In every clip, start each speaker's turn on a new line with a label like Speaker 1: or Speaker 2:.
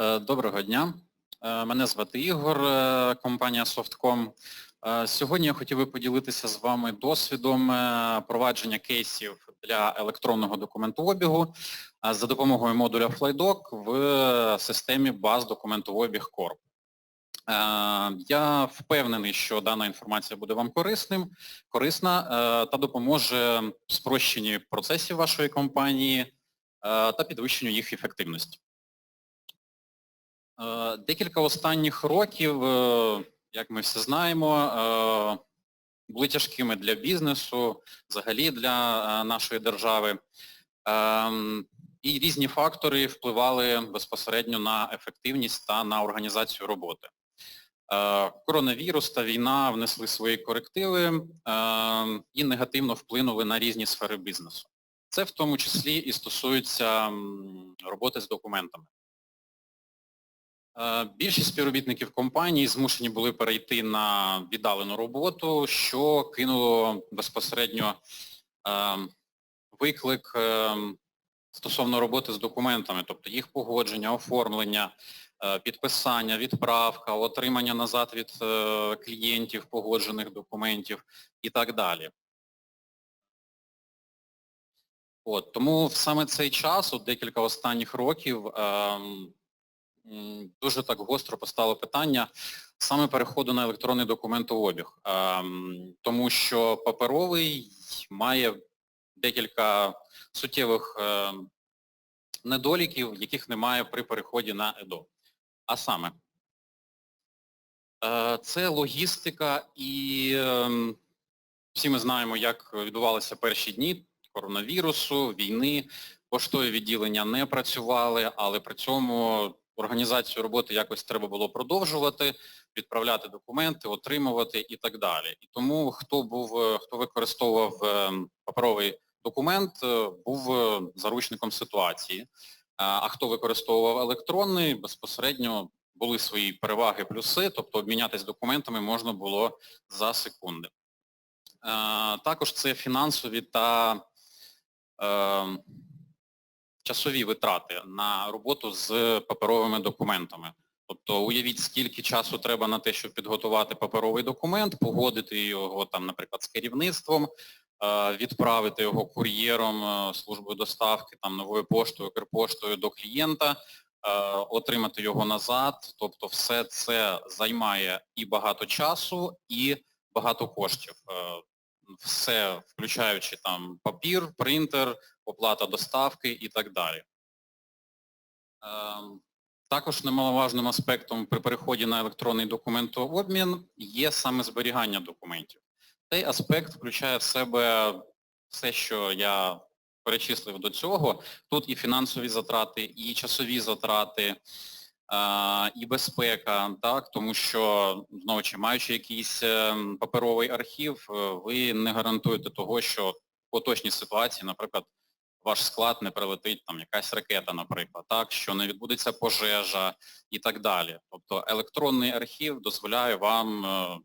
Speaker 1: Е, Доброго дня. Е, Мене звати Ігор, е, компанія Softcom. Сьогодні я хотів би поділитися з вами досвідом провадження кейсів для електронного документообігу за допомогою модуля FlyDoc в системі баз документообіг Corp. Я впевнений, що дана інформація буде вам корисним, корисна та допоможе спрощенні процесів вашої компанії та підвищенню їх ефективності. Е, Декілька останніх років, е, як ми всі знаємо, е, були тяжкими для бізнесу, взагалі для нашої держави. Ем, І різні фактори впливали безпосередньо на ефективність та на організацію роботи. Коронавірус та війна внесли свої корективи е, і негативно вплинули на різні сфери бізнесу. Це в тому числі і стосується роботи з документами. Е, Більшість співробітників компанії змушені були перейти на віддалену роботу, що кинуло безпосередньо е, виклик е, стосовно роботи з документами, тобто їх погодження, оформлення, підписання, відправка, отримання назад від клієнтів погоджених документів і так далі. От, тому в саме цей час, от декілька останніх років, ем, дуже так гостро постало питання саме переходу на електронний документообіг, Ем, тому що паперовий має декілька суттєвих ем, недоліків, яких немає при переході на ЕДО. А саме, е, це логістика і ем, всі ми знаємо, як відбувалися перші дні коронавірусу, війни, поштові відділення не працювали, але при цьому організацію роботи якось треба було продовжувати, відправляти документи, отримувати і так далі. І тому хто був, е, хто використовував е, паперовий документ, е, був заручником ситуації. А хто використовував електронний, безпосередньо були свої переваги, плюси, тобто обмінятися документами можна було за секунди. Також це фінансові та часові витрати на роботу з паперовими документами. Тобто уявіть, скільки часу треба на те, щоб підготувати паперовий документ, погодити його там, наприклад, з керівництвом, е, відправити його кур'єром, е, службою доставки, там новою поштою, Укрпоштою до клієнта, е, отримати його назад. Тобто все це займає і багато часу, і багато коштів. Все, включаючи там папір, принтер, оплата доставки і так далі. Ем, Також немаловажним аспектом при переході на електронний документообмін є саме зберігання документів. Цей аспект включає в себе все, що я перечислив до цього. Тут і фінансові затрати, і часові затрати, і безпека, так, тому що, знову чи маючи якийсь ем, паперовий архів, е, ви не гарантуєте того, що в поточній ситуації, наприклад, ваш склад не прилетить там якась ракета, наприклад, так, що не відбудеться пожежа і так далі. Тобто електронний архів дозволяє вам е,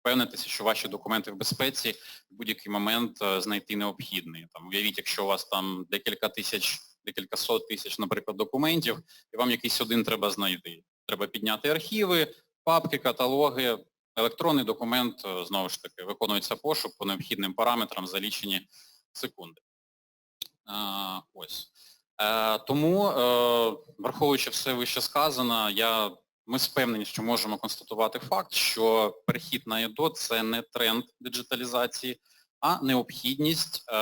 Speaker 1: впевнитися, що ваші документи в безпеці в будь-який момент е, знайти необхідний. Там, уявіть, якщо у вас там декілька тисяч, декілька сот тисяч, наприклад, документів, і вам якийсь один треба знайти. Треба підняти архіви, папки, каталоги, електронний документ, е, знову ж таки, виконується пошук по необхідним параметрам за лічені секунди. Ось. Е, тому, е, враховуючи все вище сказане, я, ми впевнені, що можемо констатувати факт, що перехід на ЕДО – це не тренд диджиталізації, а необхідність, е,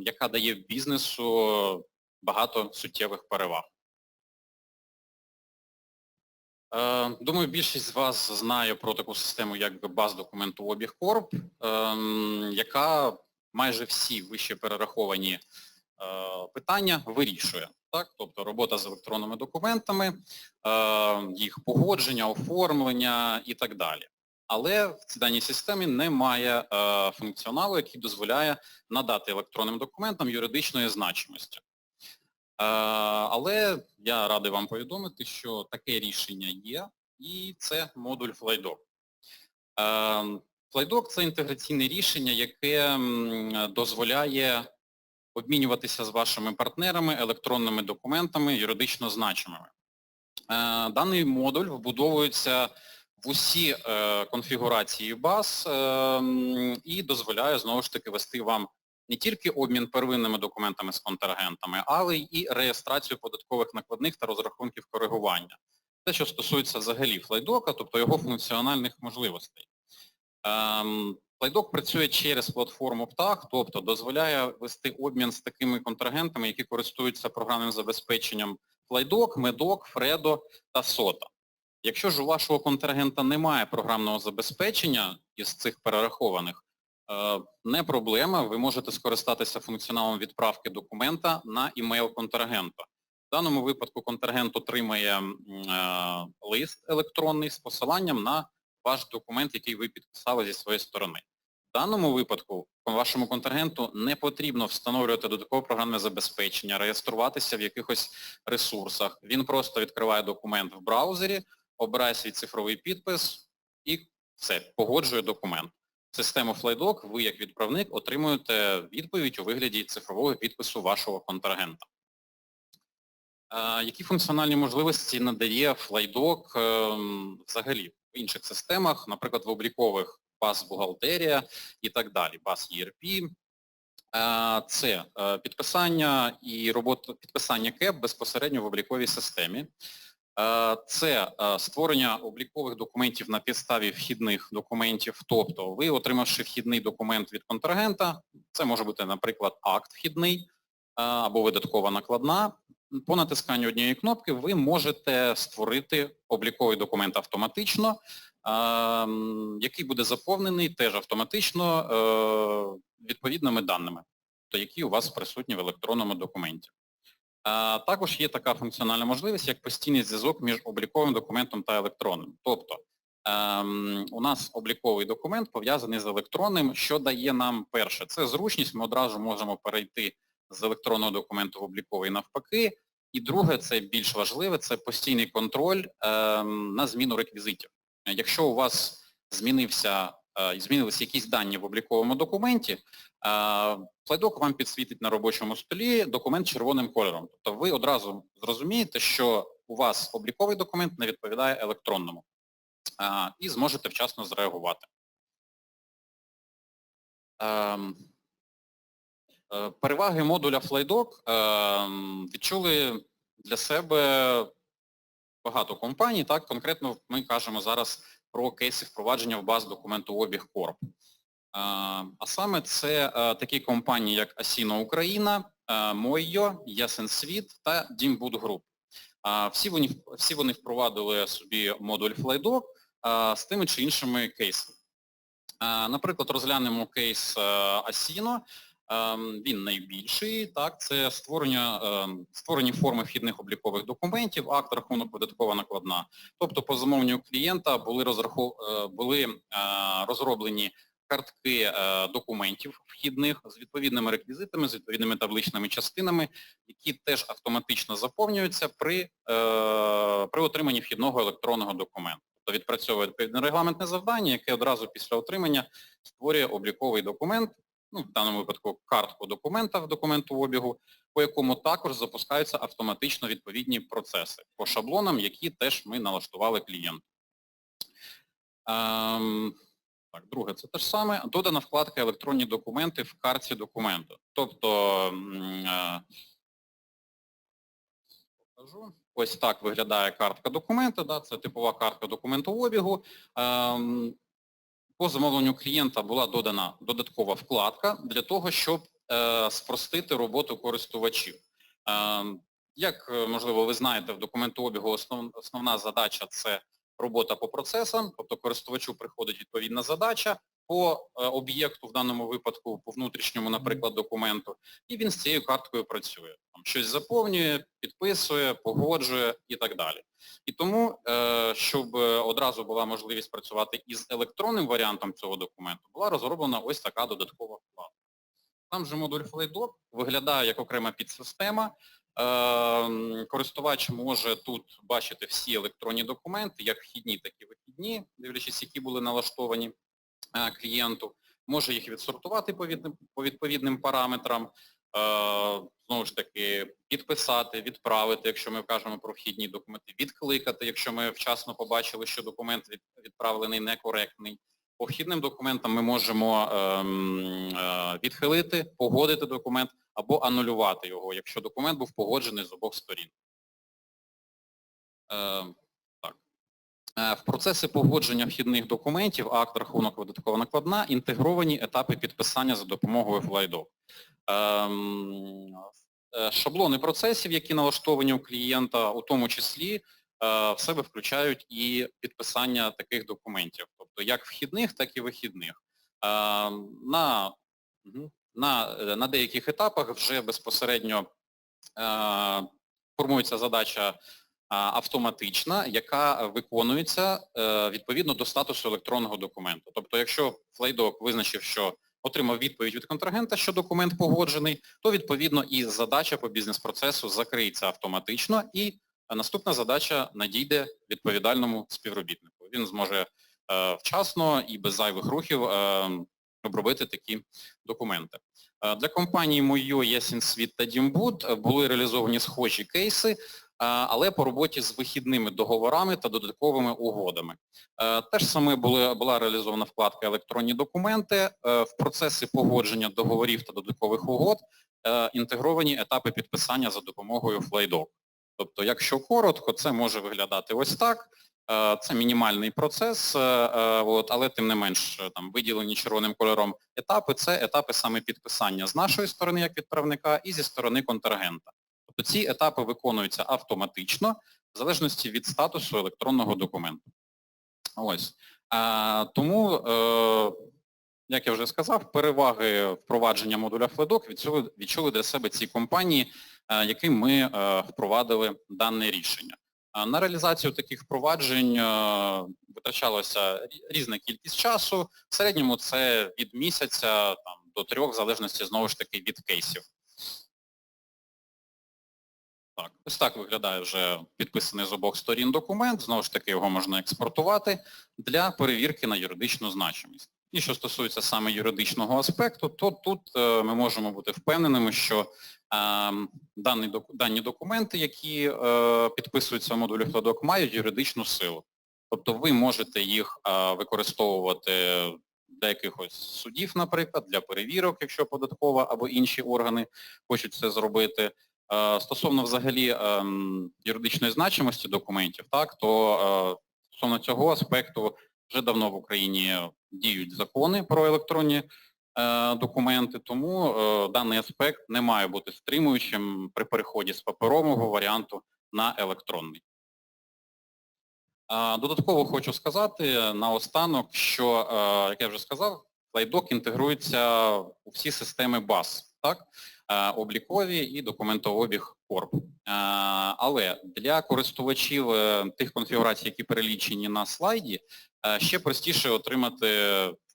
Speaker 1: яка дає бізнесу багато суттєвих переваг. Думаю, більшість з вас знає про таку систему, як баз документообіг Корп, ем, яка майже всі вище перераховані питання вирішує. Так? Тобто робота з електронними документами, е, їх погодження, оформлення і так далі. Але в цій даній системі немає е, функціоналу, який дозволяє надати електронним документам юридичної значимості. Е, Але я радий вам повідомити, що таке рішення є, і це модуль FlyDoc. Е, FlyDoc – це інтеграційне рішення, яке дозволяє обмінюватися з вашими партнерами електронними документами юридично значимими. Даний модуль вбудовується в усі е, конфігурації баз е, і дозволяє знову ж таки вести вам не тільки обмін первинними документами з контрагентами, але й реєстрацію податкових накладних та розрахунків коригування. Те, що стосується взагалі флайдока, тобто його функціональних можливостей. Флайдок працює через платформу ПТАХ, тобто дозволяє вести обмін з такими контрагентами, які користуються програмним забезпеченням Флайдок, Медок, Фредо та Сота. Якщо ж у вашого контрагента немає програмного забезпечення із цих перерахованих, е, не проблема, ви можете скористатися функціоналом відправки документа на імейл контрагента. В даному випадку контрагент отримає е, лист електронний з посиланням на ваш документ, який ви підписали зі своєї сторони. В даному випадку вашому контрагенту не потрібно встановлювати додаткове програмне забезпечення, реєструватися в якихось ресурсах. Він просто відкриває документ в браузері, обирає свій цифровий підпис і все, погоджує документ. Систему FlyDoc ви як відправник отримуєте відповідь у вигляді цифрового підпису вашого контрагента. Е, Які функціональні можливості надає FlyDoc ем, взагалі в інших системах, наприклад, в облікових баз бухгалтерія і так далі, баз ERP. Е, Це е, підписання і робота підписання КЕП безпосередньо в обліковій системі. Е, Це створення облікових документів на підставі вхідних документів, тобто ви, отримавши вхідний документ від контрагента, це може бути, наприклад, акт вхідний або видаткова накладна, по натисканню однієї кнопки ви можете створити обліковий документ автоматично, який буде заповнений теж автоматично е, відповідними даними, які у вас присутні в електронному документі. Е, Також є така функціональна можливість, як постійний зв'язок між обліковим документом та електронним. Тобто ем, у нас обліковий документ пов'язаний з електронним, що дає нам перше, це зручність, ми одразу можемо перейти з електронного документу в обліковий навпаки. І друге, це більш важливе, це постійний контроль ем, на зміну реквізитів. Якщо у вас змінився, е, змінилися якісь дані в обліковому документі, е, Флайдок вам підсвітить на робочому столі документ червоним кольором. Тобто ви одразу зрозумієте, що у вас обліковий документ не відповідає електронному е, і зможете вчасно зреагувати. Е, Переваги модуля FlyDoc е, відчули для себе багато компаній. Так, конкретно ми кажемо зараз про кейси впровадження в баз документообіг Corp. Е, А саме це е, такі компанії, як Asino Україна, е, Мойо, Ясен Світ та Дімбуд Груп. Всі вони, всі вони впровадили собі модуль FlyDoc е, з тими чи іншими кейсами. Е, Наприклад, розглянемо кейс е. Ем, Він найбільший, так, це створення, ем, створені форми вхідних облікових документів, акт, рахунок, податкова накладна. Тобто по замовленню клієнта були, розрахов... е, були е, розроблені картки е, документів вхідних з відповідними реквізитами, з відповідними табличними частинами, які теж автоматично заповнюються при, при отриманні вхідного електронного документу. Тобто відпрацьовує відповідне регламентне завдання, яке одразу після отримання створює обліковий документ, ну, в даному випадку картку документа в документообігу, по якому також запускаються автоматично відповідні процеси по шаблонам, які теж ми налаштували клієнту. Ем, так, друге, це те ж саме. Додана вкладка електронні документи в карті документу. Тобто, е, покажу. Ось так виглядає картка документа, да, це типова картка документообігу. Ем, по замовленню клієнта була додана додаткова вкладка для того, щоб е, спростити роботу користувачів. Е, як, е, можливо, ви знаєте, в документообігу основ, основна задача – це робота по процесам, тобто користувачу приходить відповідна задача по е, об'єкту, в даному випадку по внутрішньому, наприклад, документу, і він з цією карткою працює. Там щось заповнює, підписує, погоджує і так далі. І тому, е, щоб одразу була можливість працювати із електронним варіантом цього документу, була розроблена ось така додаткова вкладка. Там же модуль FlyDoc виглядає як окрема підсистема. Е, Користувач може тут бачити всі електронні документи, як вхідні, так і вихідні, дивлячись, які були налаштовані клієнту. Може їх відсортувати по відповідним параметрам, знову ж таки, підписати, відправити, якщо ми вкажемо про вхідні документи, відкликати, якщо ми вчасно побачили, що документ відправлений некоректний. По вхідним документам ми можемо ем, е, відхилити, погодити документ або анулювати його, якщо документ був погоджений з обох сторін. Е, В процесі погодження вхідних документів, акт, рахунок, видаткова накладна, інтегровані етапи підписання за допомогою FlyDoc. Ем, е, Шаблони процесів, які налаштовані у клієнта, у тому числі е, в себе включають і підписання таких документів, тобто як вхідних, так і вихідних. Е, На, на, на деяких етапах вже безпосередньо формується задача автоматична, яка виконується е, відповідно до статусу електронного документу. Тобто, якщо FlyDoc визначив, що отримав відповідь від контрагента, що документ погоджений, то відповідно і задача по бізнес-процесу закриється автоматично і наступна задача надійде відповідальному співробітнику. Він зможе е, вчасно і без зайвих рухів е, обробити такі документи. Для компанії Мойо, Ясінсвіт та Дімбуд були реалізовані схожі кейси, але по роботі з вихідними договорами та додатковими угодами. Е, Те ж саме були, була реалізована вкладка електронні документи. Е, В процесі погодження договорів та додаткових угод е, інтегровані етапи підписання за допомогою FlyDoc. Тобто, якщо коротко, це може виглядати ось так. Е, Це мінімальний процес, е, е, але тим не менш е, там виділені червоним кольором етапи, це етапи саме підписання з нашої сторони як відправника і зі сторони контрагента. Тобто ці етапи виконуються автоматично в залежності від статусу електронного документу. Ось. А, тому, е, як я вже сказав, переваги впровадження модуля FLEDOC відчули, відчули для себе ці компанії, е, яким ми е, впровадили дане рішення. На реалізацію таких впроваджень е, витрачалася різна кількість часу. В середньому це від місяця там, до трьох, в залежності знову ж таки від кейсів. Так, ось так виглядає вже підписаний з обох сторін документ. Знову ж таки, його можна експортувати для перевірки на юридичну значимість. І що стосується саме юридичного аспекту, то тут е, ми можемо бути впевненими, що е, дані, дані документи, які е, підписуються в модулі FLODOC, мають юридичну силу. Тобто ви можете їх е, використовувати для якихось судів, наприклад, для перевірок, якщо податкова або інші органи хочуть це зробити. Е, Стосовно взагалі ем, юридичної значимості документів, так, то е, стосовно цього аспекту вже давно в Україні діють закони про електронні е, документи, тому даний аспект не має бути стримуючим при переході з паперового варіанту на електронний. Додатково хочу сказати наостанок, що, як я вже сказав, FlyDoc інтегрується у всі системи баз, так? Е, облікові і документообіг Corp. Е, Але для користувачів е, тих конфігурацій, які перелічені на слайді, ще простіше отримати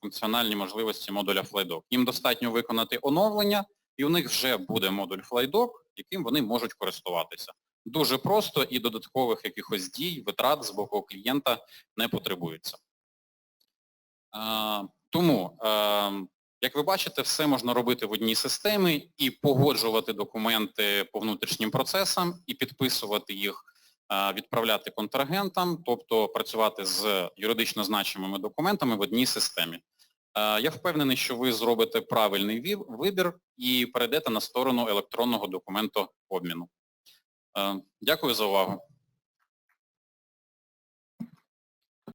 Speaker 1: функціональні можливості модуля FlyDoc. Їм достатньо виконати оновлення, і у них вже буде модуль FlyDoc, яким вони можуть користуватися. Дуже просто і додаткових якихось дій, витрат з боку клієнта не потребується. Тому, як ви бачите, все можна робити в одній системі і погоджувати документи по внутрішнім процесам, і підписувати їх, е, відправляти контрагентам, тобто працювати з юридично значимими документами в одній системі. Е, Я впевнений, що ви зробите правильний вибір і перейдете на сторону електронного документообміну. Е, Дякую за увагу.